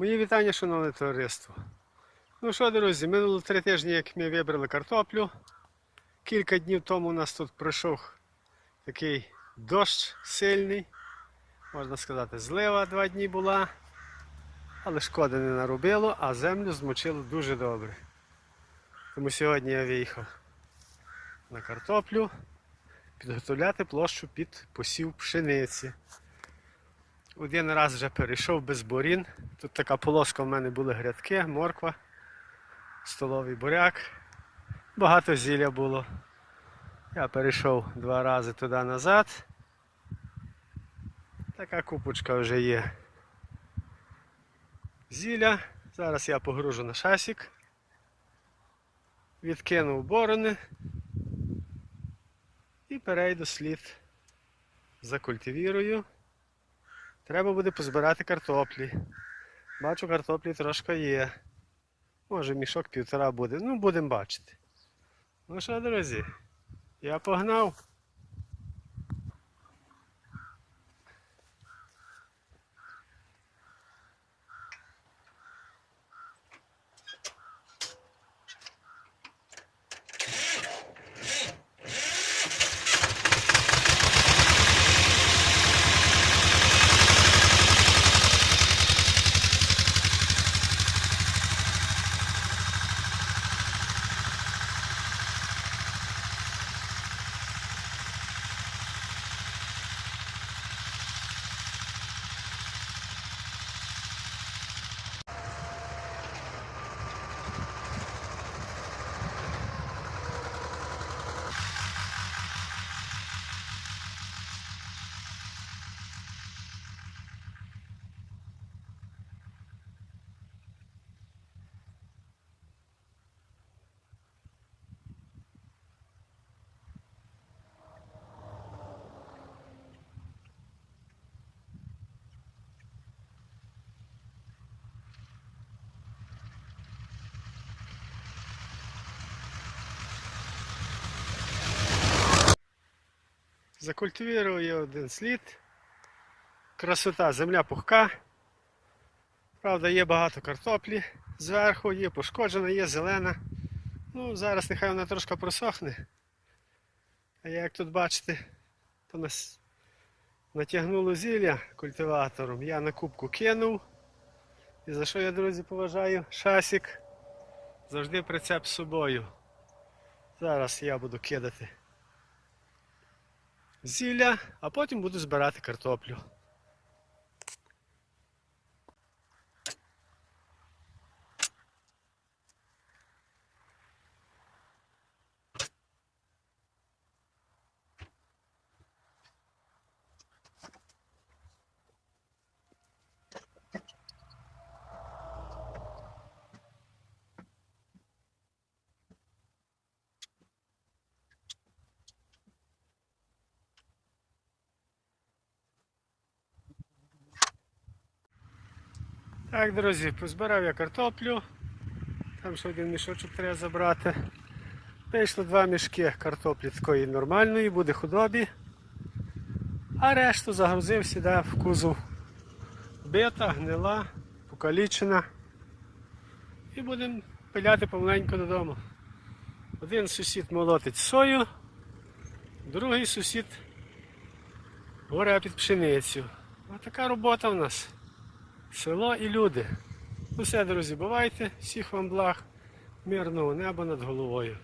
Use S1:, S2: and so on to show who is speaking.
S1: Мої вітання, шановне товариство. Ну що, друзі, минуло три тижні, як ми вибрали картоплю. Кілька днів тому у нас тут пройшов такий дощ сильний. Можна сказати, злива два дні була. Але шкоди не наробило, а землю змочило дуже добре. Тому сьогодні я виїхав на картоплю підготовляти площу під посів пшениці. Один раз вже перейшов без борін. Тут така полоска в мене були грядки, морква, столовий буряк. Багато зілля було. Я перейшов два рази туди назад. Така купочка вже є. Зілля. Зараз я погружу на шасік. Відкинув борони і перейду слід закультивірую. Треба буде позбирати картоплі. Бачу, картоплі трошки є. Може мішок півтора буде. Ну, будемо бачити. Ну що, друзі, я погнав. Закультивірував я один слід. Красота, земля пухка. Правда, є багато картоплі зверху, є пошкоджена, є зелена. Ну, зараз нехай вона трошки просохне. А як тут бачите, то нас натягнуло зілля культиватором. Я на кубку кинув. І за що я, друзі, поважаю? Шасік. Завжди прицеп з собою. Зараз я буду кидати зілля, а потім буду збирати картоплю. Так, друзі, позбирав я картоплю. Там ще один мішочок треба забрати. Вийшло два мішки картоплі такої нормальної, буде худобі. А решту загрузив сюди в кузов. Бита, гнила, покалічена. І будемо пиляти помаленьку додому. Один сусід молотить сою, другий сусід горе під пшеницю. Ось така робота в нас. Село і люди. Ну все, друзі, бувайте, всіх вам благ, мирного неба над головою.